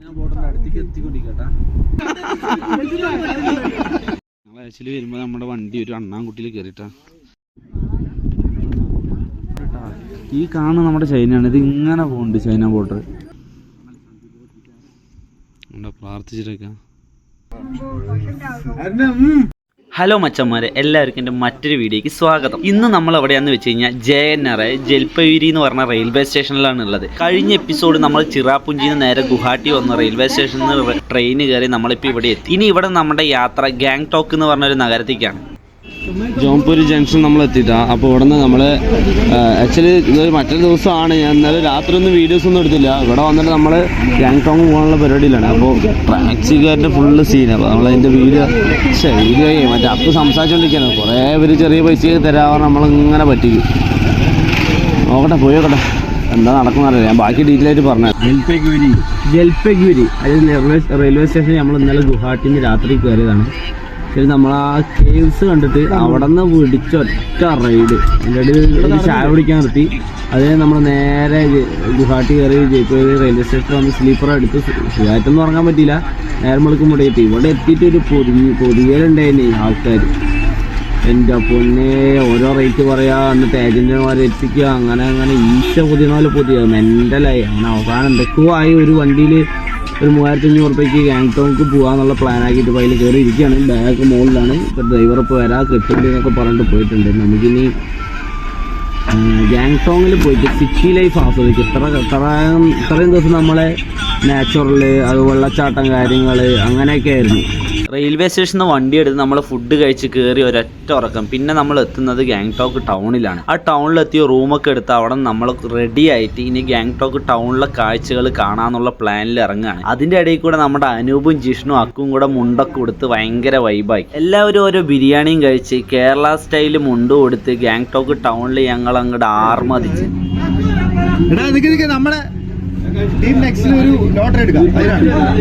ഞങ്ങൾ ആക്ച്വലി വരുമ്പോ നമ്മുടെ വണ്ടി ഒരു അണ്ണാൻകുട്ടിയിൽ കയറിട്ടാ ഈ കാണുന്ന നമ്മുടെ ചൈനയാണ്. ഇത് ഇങ്ങനെ പോകുന്നുണ്ട് ചൈന ബോർഡർ പ്രാർത്ഥിച്ചിട്ടൊക്കെ. ഹലോ മച്ചന്മാരെ എല്ലാവർക്കും എന്റെ മറ്റൊരു വീഡിയോയ്ക്ക് സ്വാഗതം. ഇന്ന് നമ്മൾ എവിടെയാന്ന് വെച്ച് കഴിഞ്ഞാൽ ജെ എൻ ആർ ജൽപൈരി എന്ന് പറഞ്ഞ റെയിൽവേ സ്റ്റേഷനിലാണ് ഉള്ളത്. കഴിഞ്ഞ എപ്പിസോഡ് നമ്മൾ ചിറാപുഞ്ചിന്ന് നേരെ ഗുവാഹട്ടി വന്ന റെയിൽവേ സ്റ്റേഷനിൽ നിന്ന് ട്രെയിൻ കയറി നമ്മളിപ്പോൾ ഇവിടെ എത്തി. ഇനി ഇവിടെ നമ്മുടെ യാത്ര ഗാങ്ടോക്ക് എന്ന് പറഞ്ഞൊരു നഗരത്തേക്കാണ്. ജോംപൂരി ജംഗ്ഷൻ നമ്മൾ എത്തിയിട്ടാ അപ്പോൾ ഇവിടെ നിന്ന് നമ്മൾ ആക്ച്വലി ഇതൊരു മറ്റൊരു ദിവസമാണ്. ഞാൻ ഇന്നലെ രാത്രി ഒന്നും വീഡിയോസ് ഒന്നും എടുത്തില്ല. ഇവിടെ വന്നിട്ട് നമ്മൾ ഗാങ്ടോങ് പോകാനുള്ള പരിപാടിയിലാണ്. അപ്പോൾ ടാക്സിക്കാരുടെ ഫുള്ള് സീൻ അപ്പോൾ നമ്മൾ അതിന്റെ വീഡിയോ പക്ഷേ വീഡിയോ മറ്റേ അപ്പം സംസാരിച്ചുകൊണ്ടിരിക്കുകയാണ് കുറേ പേര് ചെറിയ പൈസ തരാവ നമ്മളിങ്ങനെ പറ്റിക്കും നോക്കട്ടെ പോയി നോക്കട്ടെ. എന്താ നടക്കുന്നറിയില്ല ഞാൻ ബാക്കി ഡീറ്റെയിൽ ആയിട്ട് പറഞ്ഞു ജൽപഗുരി ജൽപൈഗുരി അതായത് റെയിൽവേ സ്റ്റേഷൻ നമ്മൾ ഇന്നലെ ഗുവാഹട്ടിയിൽ രാത്രി കയറിയതാണ് ശരി നമ്മൾ ആ കേവ്സ് കണ്ടിട്ട് അവിടെ നിന്ന് പിടിച്ച ഒറ്റ റൈഡ് ഒരു ചായ പിടിക്കാൻ നിർത്തി. അത് നമ്മൾ നേരെ ഗുഹാട്ടി കയറി ജയ്പൂർ റെയിൽവേ സ്റ്റേഷൻ വന്ന് സ്ലീപ്പർ എടുത്ത് സുഖമായിട്ടൊന്നും ഉറങ്ങാൻ പറ്റിയില്ല. നേരം ഇവിടെ എത്തി. ഇവിടെ എത്തിയിട്ട് ഒരു പൊതിഞ്ഞ് പൊതിയലുണ്ടായിന് ആൾക്കാർ എന്റെ പൊന്നെ ഓരോ റേറ്റ് പറയാ എന്നിട്ട് ഏജന്റുമാരെ എത്തിക്കുക അങ്ങനെ അങ്ങനെ ഈശ പൊതിയുന്ന പോലെ പൊതിയ. മെന്റലായി അങ്ങനെ അവസാനം എന്തൊക്കെയോ ആയി. ഒരു വണ്ടിയിൽ ഒരു മൂവായിരത്തി അഞ്ഞൂറ് റുപ്യക്ക് ഗാങ്ടോക്ക് പോകാന്നുള്ള പ്ലാൻ ആക്കിയിട്ട് അതിൽ കയറി ഇരിക്കുകയാണ് ബാഗ് മുകളിലാണ് ഇപ്പോൾ ഡ്രൈവർ ഇപ്പോൾ വരാ കിട്ടുന്നുണ്ട് എന്നൊക്കെ പറഞ്ഞിട്ട് പോയിട്ടുണ്ട്. നമുക്കിനി ഗാങ്ടോങ്ങിൽ പോയിട്ട് സിറ്റി ലൈഫ് ആസ്വദിക്കും. ഇത്ര ഇത്രയും ഇത്രയും ദിവസം നമ്മളെ നാച്ചുറൽ അത് വെള്ളച്ചാട്ടം കാര്യങ്ങൾ അങ്ങനെയൊക്കെ ആയിരുന്നു. റെയിൽവേ സ്റ്റേഷനിൽ നിന്ന് വണ്ടി എടുത്ത് നമ്മൾ ഫുഡ് കഴിച്ച് കയറി ഒരൊറ്റ ഉറക്കം. പിന്നെ നമ്മൾ എത്തുന്നത് ഗാങ്ടോക്ക് ടൗണിലാണ്. ആ ടൗണിലെത്തിയ റൂമൊക്കെ എടുത്ത് അവിടെ നമ്മൾ റെഡി ആയിട്ട് ഇനി ഗാങ്ടോക്ക് ടൗണിലെ കാഴ്ചകൾ കാണാന്നുള്ള പ്ലാനിൽ ഇറങ്ങുകയാണ്. അതിന്റെ ഇടയിൽ കൂടെ നമ്മുടെ അനൂപും ജിഷ്ണു അക്കും കൂടെ മുണ്ടൊക്കെ കൊടുത്ത് ഭയങ്കര വൈബായി എല്ലാവരും ഓരോ ബിരിയാണിയും കഴിച്ച് കേരള സ്റ്റൈൽ മുണ്ട് കൊടുത്ത് ഗാങ്ടോക്ക് ടൗണിൽ ഞങ്ങൾ അങ്ങോട്ട് ആർമതിച്ച് നമ്മളെ ടീം നെക്സ്റ്റിൽ ഒരു ലോട്ടറി എടുക്കാം. അതിനാണ്.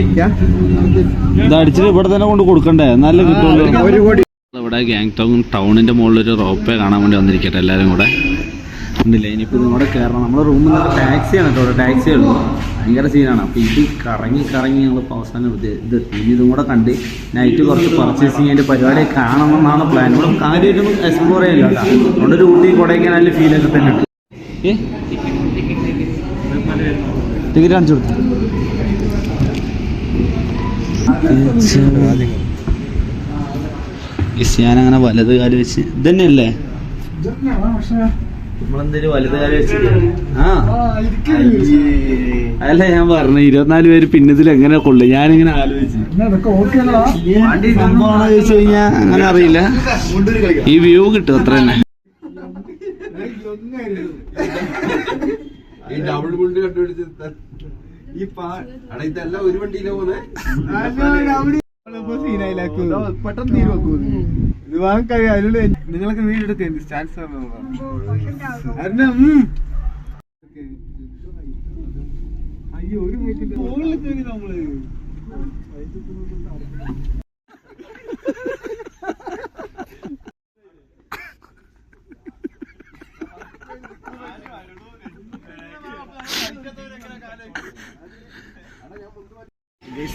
ഇത് അടിച്ചിട്ട് ഇവിടെ തന്നെ കൊണ്ട് കൊടുക്കണ്ടേ? നല്ല കിട്ടുള്ളൂ. ഒരു കോടി. ഇവിടെ ഗാങ്ടോങ് ടൗണിന്റെ മുകളിൽ ഒരു റോപ്പേ കാണാൻ വേണ്ടി വന്നിരിക്കട്ടെ എല്ലാവരും കൂടെ. ഉണ്ടല്ലേ ഇനിയിപ്പോൾ ഇവിടെ കയറണം നമ്മുടെ റൂമിൽ നിന്ന് ടാക്സിയാണ് കേട്ടോ. ടാക്സി ഉള്ളൂ. ഭയങ്കര സീനാണ് അപ്പോൾ ഇത് കറങ്ങി കറങ്ങി ഞങ്ങൾ അവസാനം ഇത് ഇത്. ഇനി ഇതും കൂടെ കണ്ട് നൈറ്റ് കുറച്ച് പർച്ചേസിങ് അതിന്റെ പരിപാടി കാണണം എന്നാണ് പ്ലാൻ ഇവിടെ കാര്യമായിട്ടൊന്നും എക്സ്പ്ലോർ ചെയ്യില്ല കേട്ടോ. അതുകൊണ്ട് ഒരു ഊട്ടി കൊടൈക്കനാൽ ഫീലൊക്കെ തന്നെ ഉണ്ട്. ഏ? ടിക്കറ്റ് കാണിച്ചു കൊടുത്തു ഞാനങ്ങനെ വലത് കാൽ വെച്ച് ഇതന്നെയല്ലേ? തന്നെയല്ലേ വലത് കാൽ വെച്ച് ആ. അല്ല ഞാൻ പറഞ്ഞു ഇരുപത്തിനാല് പേര് പിന്നതിൽ എങ്ങനെ കൊള്ളു? ഞാനിങ്ങനെ ആലോചിച്ചു. കഴിഞ്ഞാ അങ്ങനെ അറിയില്ല. ഈ വ്യൂ കിട്ടും അത്ര തന്നെ ഈ ഡബിൾ മുണ്ട് കണ്ടുപിടിച്ച് ഈ പാ ഇതല്ല ഒരു വണ്ടിയിലെ പോന്നെ? പെട്ടെന്ന് തീരു വെക്കൂ ഇത് നിങ്ങൾക്ക് സ്റ്റാൻസ് അയ്യോ ഒരു നമ്മൾ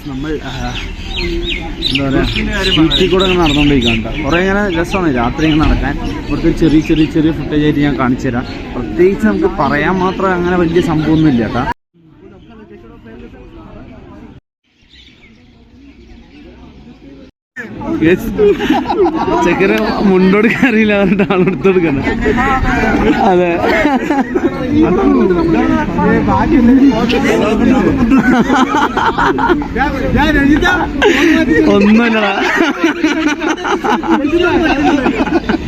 നമ്മൾ എന്താ ഷൂട്ടിൽ കൂടെ ഇങ്ങനെ നടന്നുകൊണ്ടിരിക്കുകയാണ് കേട്ടോ. കുറേ ഇങ്ങനെ രസമാണ് രാത്രി ഇങ്ങനെ നടക്കാൻ. ഇവിടുത്തെ ചെറിയ ചെറിയ ചെറിയ ഫുട്ടേജ് ആയിട്ട് ഞാൻ കാണിച്ചു തരാം പ്രത്യേകിച്ച് നമുക്ക് പറയാൻ മാത്രം അങ്ങനെ വലിയ സംഭവമൊന്നുമില്ല കേട്ടോ. ചെക്കന് മുണ്ടോടുക്കാൻ അറിയില്ല പറഞ്ഞിട്ട് ആളെടുത്ത് കൊടുക്കണം. അതെ. ഒന്നുമില്ലടാ.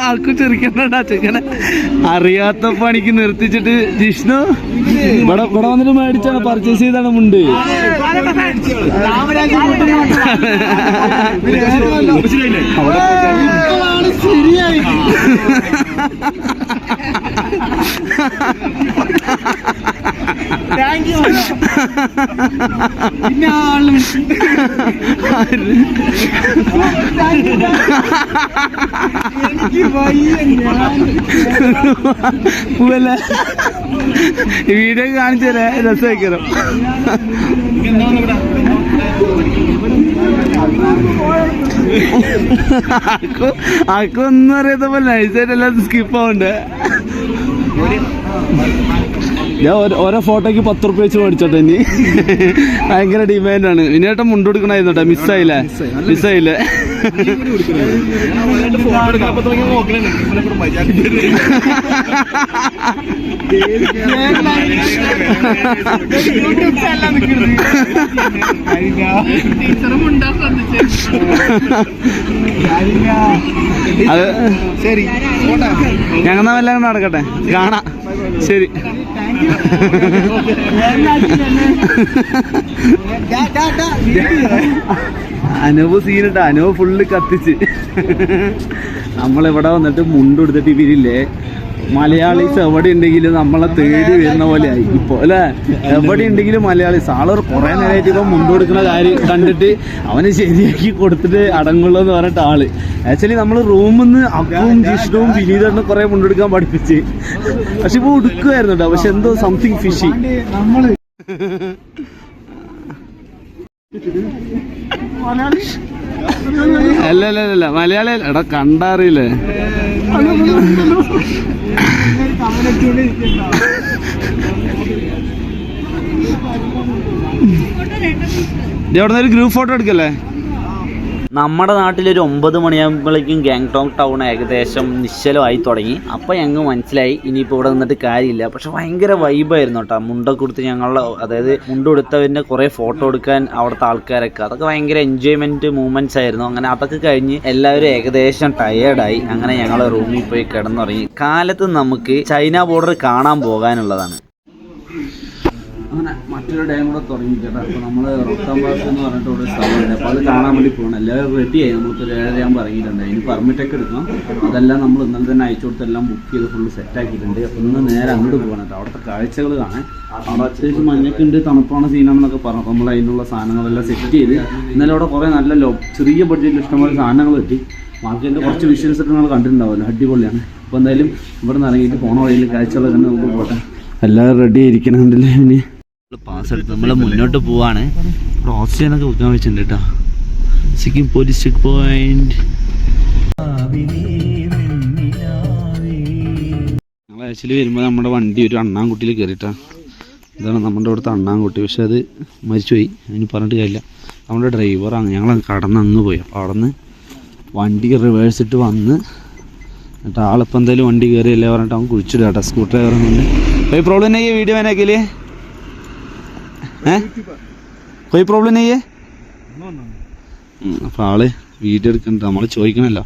ആൾക്കും ചെറിക്കണ്ടാ ചെക്കനെ അറിയാത്ത പണിക്ക് നിർത്തിച്ചിട്ട് ജിഷ്ണു ഇവിടെ ഇവിടെ വന്നിട്ട് മേടിച്ചാണ് പർച്ചേസ് ചെയ്താണ് മുണ്ട്. ശരിയായി. വീഡിയോ കാണിച്ചു തരാ രസമായിക്കറോ ആക്കൊന്നും അറിയാത്ത പോലെ നൈസായിട്ട് എല്ലാം സ്കിപ്പ് ആവണ്ട്? ഞാൻ ഓരോ- ഫോട്ടോയ്ക്ക് പത്ത് റുപ്യ വെച്ച് മേടിച്ചോട്ടെ ഇനി. ഭയങ്കര ഡിമാൻഡാണ്. ഇനിയേട്ടൻ മുണ്ട് കൊടുക്കണായിരുന്നു കേട്ടോ മിസ്സായില്ലേ? മിസ്സായില്ലേ? ഫോട്ടോ അത് ശരി. ഞങ്ങൾ എല്ലാം നടക്കട്ടെ. കാണാം. ശരി. അനുവ് സീനിട്ട. അനുവ് ഫുള്ള് കത്തിച്ച്. നമ്മളിവിടെ വന്നിട്ട് മുണ്ടെടുത്തിട്ട് ഇവരില്ലേ? മലയാളീസ് എവിടെ ഉണ്ടെങ്കിലും നമ്മളെ തേടി വരുന്ന പോലെ ആയി. ഇപ്പൊ അല്ലെ? എവിടെ ഉണ്ടെങ്കിലും മലയാളീസ്. ആൾ കുറെ നേരമായിട്ട് ഇപ്പൊ മുണ്ട് കൊടുക്കുന്ന കാര്യം കണ്ടിട്ട് അവന് ശരിയാക്കി കൊടുത്തിട്ട് അടങ്ങുള്ളൂ എന്ന് പറഞ്ഞിട്ട് ആൾ. ആക്ച്വലി നമ്മൾ റൂമിൽ നിന്ന് അപ്പവും ജിഷ്ടവും വിനീതണ്ണും കുറെ മുണ്ടെടുക്കാൻ പഠിപ്പിച്ച്. പക്ഷെ ഇപ്പൊ ഉടുക്കുമായിരുന്നു കേട്ടോ പക്ഷെ എന്തോ സംതിങ് ഫിഷി അല്ല അല്ല അല്ല, അല്ല മലയാളി അല്ല. എടാ കണ്ടറിയില്ലേ? ഇതെവിടെ ഒരു ഗ്രൂപ്പ് ഫോട്ടോ എടുക്കല്ലേ? നമ്മുടെ നാട്ടിലൊരു ഒമ്പത് മണിയാകുമ്പോഴേക്കും ഗാങ്ടോങ് ടൗൺ ഏകദേശം നിശ്ചലമായി തുടങ്ങി. അപ്പോൾ ഞങ്ങൾ മനസ്സിലായി ഇനിയിപ്പോൾ ഇവിടെ നിന്നിട്ട് കാര്യമില്ല. പക്ഷെ ഭയങ്കര വൈബായിരുന്നു കേട്ടോ മുണ്ടൊക്കെ കൊടുത്ത് ഞങ്ങളുടെ അതായത് മുണ്ട് കൊടുത്തവന്റെ കുറേ ഫോട്ടോ എടുക്കാൻ അവിടുത്തെ ആൾക്കാരൊക്കെ. അതൊക്കെ ഭയങ്കര എൻജോയ്മെന്റ് മൂമെന്റ്സ് ആയിരുന്നു. അങ്ങനെ അതൊക്കെ കഴിഞ്ഞ് എല്ലാവരും ഏകദേശം ടയേർഡായി അങ്ങനെ ഞങ്ങൾ റൂമിൽ പോയി കിടന്നുറങ്ങി. കാലത്ത് നമുക്ക് ചൈന ബോർഡർ കാണാൻ പോകാനുള്ളതാണ്. അങ്ങനെ മറ്റൊരു ഡാം കൂടെ തുടങ്ങി കേട്ടോ. അപ്പോൾ നമ്മൾ റൊക്കം പാസ് എന്ന് പറഞ്ഞിട്ട് ഒരു സ്ഥലമുണ്ട്. അപ്പോൾ അത് കാണാൻ വേണ്ടി പോകണം എല്ലാവരും റെഡിയായി നമ്മൾക്ക് ഒരു ഇറങ്ങിയിട്ടുണ്ട്. അതിന് പെർമിറ്റ് ഒക്കെ എടുക്കണം. അതെല്ലാം നമ്മൾ ഇന്നലെ തന്നെ അയച്ചു കൊടുത്ത് എല്ലാം ബുക്ക് ചെയ്ത് ഫുള്ള് സെറ്റ് ആക്കിയിട്ടുണ്ട്. അപ്പോൾ ഇന്ന് നേരെ അങ്ങോട്ട് പോകണം കേട്ടോ. അവിടുത്തെ കാഴ്ചകൾ കാണാൻ. അവിടെ അത്യാവശ്യം മഞ്ഞൊക്കെ ഉണ്ട് തണുപ്പാണ് സീനാണെന്നൊക്കെ പറഞ്ഞു. അപ്പോൾ നമ്മൾ അതിനുള്ള സാധനങ്ങളെല്ലാം സെറ്റ് ചെയ്ത് ഇന്നലെ അവിടെ കുറേ നല്ല ലോ ചെറിയ ബഡ്ജറ്റിൽ ഇഷ്ടംപോലെ സാധനങ്ങൾ കിട്ടി. മാർക്കറ്റിന്റെ കുറച്ച് വിഷ്വൽസ് ഒക്കെ നിങ്ങൾ കണ്ടിട്ടുണ്ടാവുമല്ലോ. അടിപൊളിയാണ്. അപ്പോൾ എന്തായാലും ഇവിടെ നിന്ന് ഇറങ്ങിയിട്ട് പോണ വഴിയിൽ കാഴ്ചകളൊക്കെ നമുക്ക് പോട്ടെ. എല്ലാവരും റെഡി ആയിരിക്കണുണ്ടല്ലേ ഇനി? പാസ് എടുത്ത് നമ്മൾ മുന്നോട്ട് പോവാണ്. ഓക്സിജൻ ഒക്കെ വെക്കാൻ വെച്ചിട്ടുണ്ട് കേട്ടോ സിക്കിം പോലീസ് ചെക്ക് പോയിന്റ് ഞങ്ങൾ ആക്ച്വലി വരുമ്പോൾ നമ്മുടെ വണ്ടി ഒരു അണ്ണാൻകുട്ടിയിൽ കയറിയിട്ടാ ഇതാണ് നമ്മുടെ അവിടുത്തെ അണ്ണാൻകുട്ടി. പക്ഷെ അത് മരിച്ചുപോയി. അതിന് പറഞ്ഞിട്ട് കാര്യമില്ല. നമ്മുടെ ഡ്രൈവറാണ് ഞങ്ങൾ കടന്ന് അങ്ങ് പോയി. അപ്പോൾ അവിടെ വണ്ടി റിവേഴ്സ് ഇട്ട് വന്ന് എന്നിട്ട് ആളിപ്പോൾ എന്തായാലും വണ്ടി കയറിയല്ലേ പറഞ്ഞിട്ട് അവൻ കുഴിച്ചിടുക സ്കൂട്ടർ ഡ്രൈവർ കൊണ്ട് അപ്പോൾ ഈ പ്രോബ്ലം തന്നെ ഈ വീഡിയോ വേനൊക്കെ ഏ? કોઈ പ്രോബ്ലം નહીં അപ്പൊ ആൾ വീഡിയോ എടുക്കണ്ട നമ്മൾ ചോദിക്കണല്ലോ.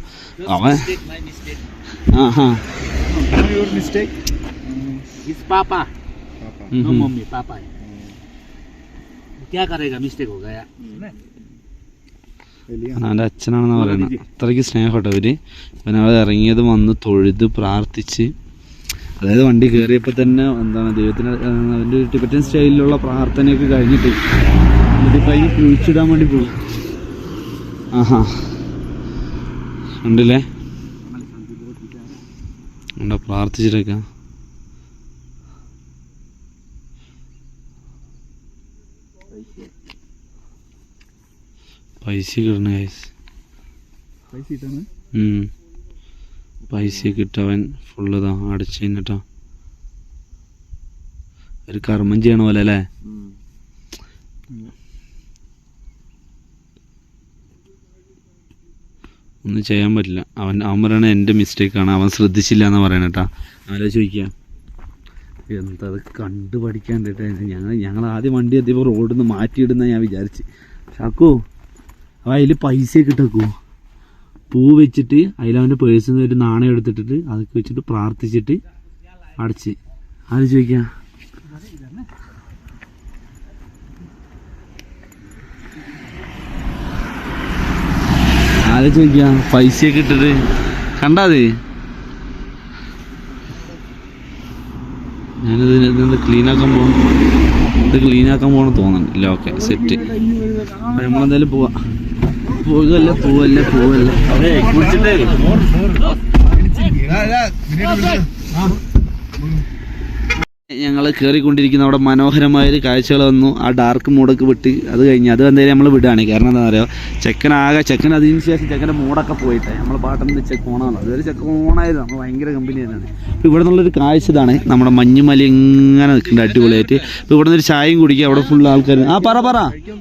അവൻ ആ അച്ഛനാണെന്നാ പറയുന്നത് അത്രയ്ക്ക് സ്നേഹം കേട്ടോ ഇവർ. ഇവനവിടെ ഇറങ്ങിയത് വന്ന് തൊഴുത് പ്രാർത്ഥിച്ച് അതായത് വണ്ടി കയറിയപ്പോൾ തന്നെ എന്താണ് ദൈവത്തിന് അവന്റെ ടിബറ്റൻ സ്റ്റൈലിലുള്ള പ്രാർത്ഥനയൊക്കെ കഴിഞ്ഞിട്ട് എന്നിട്ടിപ്പോൾ അതിന് കുഴിച്ചിടാൻ വേണ്ടി പോകും ആഹാ. ഉണ്ടല്ലേ ഉണ്ടോ പ്രാർത്ഥിച്ചിട്ടൊക്കെ. പൈസ കിട്ടണ പൈസ കിട്ടണേ. പൈസയൊക്കെ കിട്ടവൻ ഫുള്ള് ഇതാ അടച്ചു കഴിഞ്ഞിട്ടാ. ഒരു കർമ്മം ചെയ്യണ പോലെ അല്ലേ? ഒന്നും ചെയ്യാൻ പറ്റില്ല. അവൻ അവൻ പറയണ എന്റെ മിസ്റ്റേക്കാണ് അവൻ ശ്രദ്ധിച്ചില്ല എന്ന് പറയണ കേട്ടാ അവരെ ചോദിക്കുക എന്താ കണ്ടു പഠിക്കാണ്ടിട്ട് ഞങ്ങൾ ഞങ്ങൾ ആദ്യം വണ്ടി എത്തിയപ്പോൾ റോഡിൽ നിന്ന് മാറ്റിയിടുന്ന ഞാൻ വിചാരിച്ച്. ഷാക്കു അവ അതിൽ പൈസ ഇട്ടേക്കൂ? പൂ വെച്ചിട്ട് അതിൽ അവന്റെ പേഴ്സിൽ നിന്ന് ഒരു നാണയം എടുത്തിട്ടിട്ട് അതൊക്കെ വെച്ചിട്ട് പ്രാർത്ഥിച്ചിട്ട് അടച്ച്. അത് ചോദിക്കാം? ആരെ ചോദിക്കാം? പൈസയൊക്കെ ഇട്ടിട്ട്. കണ്ടാ അത്? ഞാനിത് ഇതിന് ക്ലീൻ ആക്കാൻ പോകും ഇത് ക്ലീൻ ആക്കാൻ പോകണം തോന്നുന്നുണ്ട്. ഓക്കെ സെറ്റ് നമ്മളെന്തായാലും പോവാം. പോകല്ലേ പോവല്ലേ പോവല്ലേ. കുളിച്ചിട്ടേ ഞങ്ങൾ കയറിക്കൊണ്ടിരിക്കുന്ന അവിടെ മനോഹരമായൊരു കാഴ്ചകൾ വന്നു. ആ ഡാർക്ക് മൂടൊക്കെ വിട്ട് അത് കഴിഞ്ഞ് അത് എന്തായാലും നമ്മൾ വിടുകയാണ്. കാരണം എന്താ പറയുക ചെക്കനാകെ ചെക്കൻ അതിന് ശേഷം ചെക്കന്റെ മൂടൊക്കെ പോയിട്ട്. നമ്മൾ പാട്ടെന്ന് ചെക്ക് ഓണാണ് അതൊരു ചെക്ക് ഓണായത് നമ്മൾ ഭയങ്കര കമ്പനി തന്നെയാണ്. അപ്പോൾ ഇവിടെ നിന്നുള്ളൊരു കാഴ്ച ഇതാണ്. നമ്മുടെ മഞ്ഞുമല ഇങ്ങനെ നിൽക്കുന്നുണ്ട്. അടിപൊളിയായിട്ട്. ഇപ്പോൾ ഇവിടെ നിന്നൊരു ചായയും കുടിക്കുക അവിടെ ഫുൾ ആൾക്കാർ ആ പറ പറ.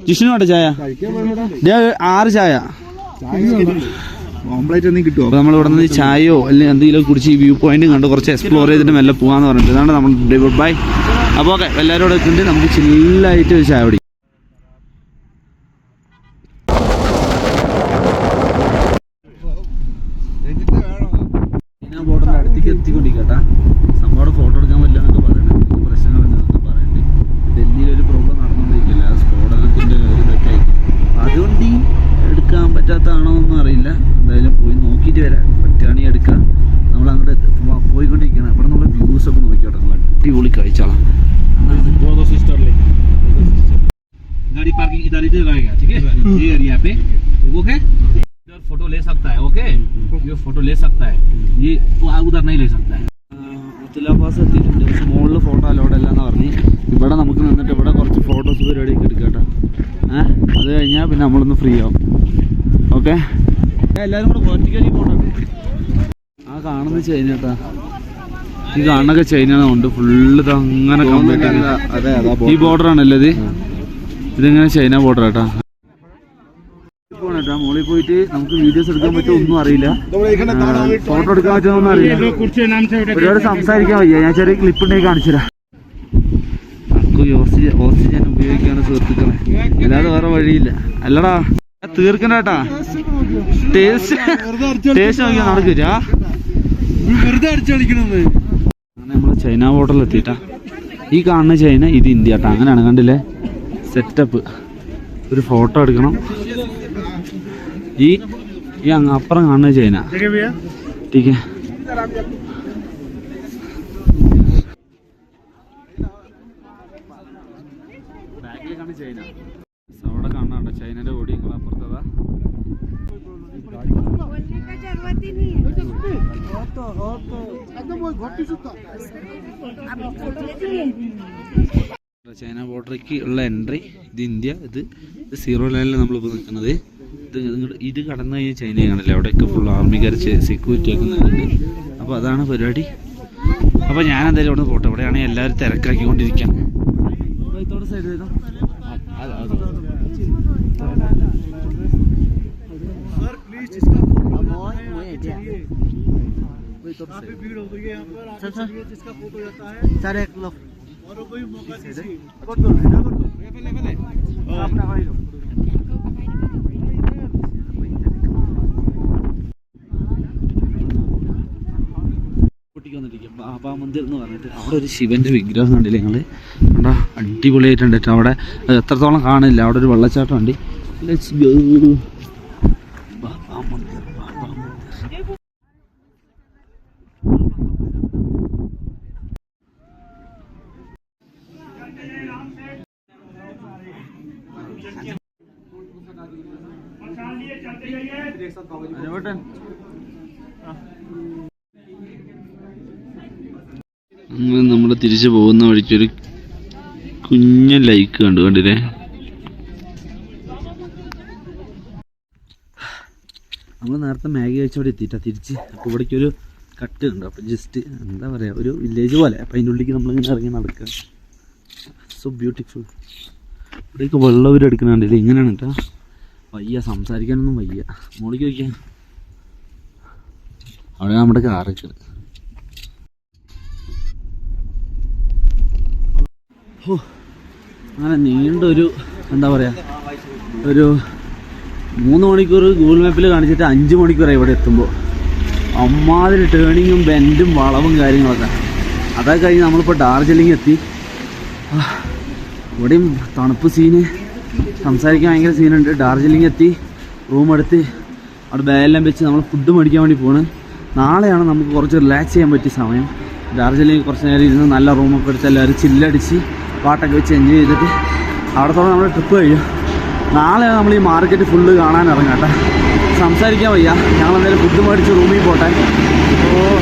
ജിഷ്ണു വേണ്ട ചായ. ആറ് ചായ. അപ്പോൾ നമ്മൾ ഇവിടെ നിന്ന് ചായയോ അല്ലെങ്കിൽ എന്തെങ്കിലും കുടിച്ച് ഈ വ്യൂ പോയിന്റ് കണ്ട് കുറച്ച് എക്സ്പ്ലോർ ചെയ്തിട്ട് മെല്ലെ പോകാന്ന് പറഞ്ഞിട്ട്. ഇതാണ് നമ്മൾ ഗുഡ് ബൈ അപ്പോൾ ഓക്കെ എല്ലാവരും ഇവിടെ നമുക്ക് ചില്ലായിട്ട് ഒരു ചായ കുടിക്കാം ഞാൻ ബോർഡറിന്റെ അടുത്തേക്ക് സംഭവം ഫോട്ടോ എടുക്കാൻ പ്രോബ്ലം അതുകൊണ്ട് ഈ എടുക്കാൻ അറിയില്ല. എന്തായാലും പോയി നോക്കിയിട്ട് വരാം പറ്റുകയാണെങ്കിൽ എടുക്കാം നമ്മൾ അങ്ങോട്ട് എത്തി- പോ- പോയിക്കൊണ്ടിരിക്കുകയാണ് ഇവിടെ നമ്മൾ വ്യൂസ് ഒക്കെ നോക്കിയോട്ടെ നല്ല അടിപൊളി കാഴ്ചകളാണ് गाड़ी पार्किंग इधर इधर रहेगा ठीक है ये एरिया पे ओके इधर फोटो ले सकता है ओके ये फोटो ले सकता है ये तो आ- उधर नहीं ले सकता है തുലാഭാസ് എത്തിയിട്ടുണ്ട് പക്ഷെ മുകളിൽ ഫോട്ടോ അലോഡ് അല്ല എന്ന് പറഞ്ഞ് ഇവിടെ നമുക്ക് നിന്നിട്ട് ഇവിടെ കുറച്ച് ഫോട്ടോസ് പരിപാടിയൊക്കെ എടുക്കട്ടെ ഏഹ് അത് കഴിഞ്ഞാൽ പിന്നെ നമ്മളൊന്ന് ഫ്രീ ആവും ഓക്കെ എല്ലാവരും കൂടെ ഒറ്റയ്ക്ക് ഫോട്ടോ ആ കാണുന്ന ചൈന കേട്ടാ ഈ കാണുന്നൊക്കെ ചൈന ഉണ്ട്. ഫുള്ള് ഇത് അങ്ങനെ കംപ്ലീറ്റ് അതെ അതാ ഈ ബോർഡർ ആണല്ലേ ഇത്. ഇതിങ്ങനെ ചൈന ബോർഡർ കേട്ടാ പോണേട്ടാ മോളിൽ പോയിട്ട് നമുക്ക് വീഡിയോസ് എടുക്കാൻ പറ്റുമോ ഒന്നും അറിയില്ല. ഫോട്ടോ എടുക്കാൻ പറ്റുമോ ഒന്നും അറിയില്ല. ഒരുപാട് സംസാരിക്കാൻ വയ്യ. ഞാൻ ചെറിയ ക്ലിപ്പ് ഉണ്ടെങ്കിൽ കാണിച്ചു തരാം ഓക്സിജൻ ഓക്സിജൻ ഉപയോഗിക്കാണ് സുഹൃത്തുക്കളെ. അല്ലാതെ വേറെ വഴിയില്ല. അല്ലടാ. തീർക്കണ്ടേട്ടാ ടേസ്റ്റ് ടേസ്റ്റ് നോക്കിയാ വെറുതെ നമ്മൾ ചൈന ബോർഡറിൽ എത്തിയിട്ടാ. ഈ കാണുന്ന ചൈന ഇത് ഇന്ത്യ കേട്ടോ. അങ്ങനെയാണ് കണ്ടില്ലേ? സെറ്റപ്പ് ഒരു ഫോട്ടോ എടുക്കണം. ഈ ഈ അപ്പുറം കാണുന്ന ചൈന. ടീക്കേ. ചൈന ബോർഡറിലേക്ക് ഉള്ള എൻട്രി ഇത് ഇന്ത്യ ഇത് സീറോ ലൈനിൽ നമ്മളിപ്പോൾ നിൽക്കുന്നത്. ഇത് ഇത് കടന്നു കഴിഞ്ഞാൽ ചൈന കാണില്ല അവിടെയൊക്കെ ഫുൾ ആർമിക്കാർ സെക്യൂരിറ്റി ഒക്കെ നിൽക്കുന്നുണ്ട്. അപ്പോൾ അതാണ് പരിപാടി. അപ്പോൾ ഞാൻ എന്തായാലും ഇവിടെ പോട്ടെ. ഇവിടെയാണെങ്കിൽ എല്ലാവരും തിരക്കാക്കിക്കൊണ്ടിരിക്കുകയാണ് സൈഡ് ചെയ്തോ सर एक लोग കുട്ടിക്ക് വന്നിരിക്കും ബാബാ മന്ദിർ എന്ന് പറഞ്ഞിട്ട് അവിടെ ഒരു ശിവന്റെ വിഗ്രഹം കണ്ടില്ലേ നിങ്ങൾ കണ്ടാ അടിപൊളിയായിട്ടുണ്ട് കേട്ടോ അവിടെ അത് എത്രത്തോളം കാണില്ല അവിടെ ഒരു വെള്ളച്ചാട്ടം ഉണ്ട് അങ്ങനെ നമ്മൾ തിരിച്ചു പോകുന്ന വഴിക്കൊരു കുഞ്ഞ ലൈക്ക് കണ്ടു കണ്ടില്ലേ? നമ്മൾ നേരത്തെ മാഗി കഴിച്ചവിടെ എത്തിയിട്ടാ തിരിച്ച്. അപ്പോൾ ഇവിടേക്ക് ഒരു കട്ട് ഉണ്ട് അപ്പോൾ ജസ്റ്റ് എന്താ പറയുക ഒരു വില്ലേജ് പോലെ. അപ്പോൾ അതിന്റെ ഉള്ളിലേക്ക് നമ്മളിങ്ങനെ ഇറങ്ങി നടക്കുക സോ ബ്യൂട്ടിഫുൾ ഇവിടേക്ക് വെള്ളം ഒരു എടുക്കുന്നുണ്ടല്ലേ ഇങ്ങനെയാണ് കേട്ടോ വയ്യ സംസാരിക്കാനൊന്നും വയ്യ. മോളിക്ക് വയ്ക്കാം. അവിടെ നമ്മുടെ ഹോ, അങ്ങനെ നീണ്ടൊരു എന്താ പറയുക ഒരു മൂന്ന് മണിക്കൂർ ഗൂഗിൾ മാപ്പിൽ കാണിച്ചിട്ട് അഞ്ച് മണിക്കൂറായി ഇവിടെ എത്തുമ്പോൾ അമ്മാതിരി ടേണിങ്ങും ബെൻഡും വളവും കാര്യങ്ങളൊക്കെ. അതൊക്കെ കഴിഞ്ഞ് നമ്മളിപ്പോൾ ഡാർജിലിംഗ് എത്തി. ഇവിടെയും തണുപ്പ് സീന് സംസാരിക്കാൻ ഭയങ്കര സീനുണ്ട്. ഡാർജിലിംഗ് എത്തി റൂം എടുത്ത് അവിടെ ബാഗെല്ലാം വെച്ച് നമ്മൾ ഫുഡ് മേടിക്കാൻ വേണ്ടി പോണ്. നാളെയാണ് നമുക്ക് കുറച്ച് റിലാക്സ് ചെയ്യാൻ പറ്റിയ സമയം. ഡാർജിലിംഗ് കുറച്ച് നേരം ഇരുന്ന് നല്ല റൂമൊക്കെ എടുത്ത് എല്ലാവരും ചില്ലടിച്ച് പാട്ടൊക്കെ വെച്ച് എൻജോയ് ചെയ്തിട്ട് അവിടത്തോടെ നമ്മുടെ ട്രിപ്പ് കഴിയും നാളെയാണ് നമ്മൾ ഈ മാർക്കറ്റ് ഫുള്ള് കാണാൻ ഇറങ്ങാട്ടെ സംസാരിക്കാൻ വയ്യ. ഞങ്ങൾ എന്തായാലും ഫുഡ് മേടിച്ച് റൂമിൽ പോട്ടെ. അപ്പോൾ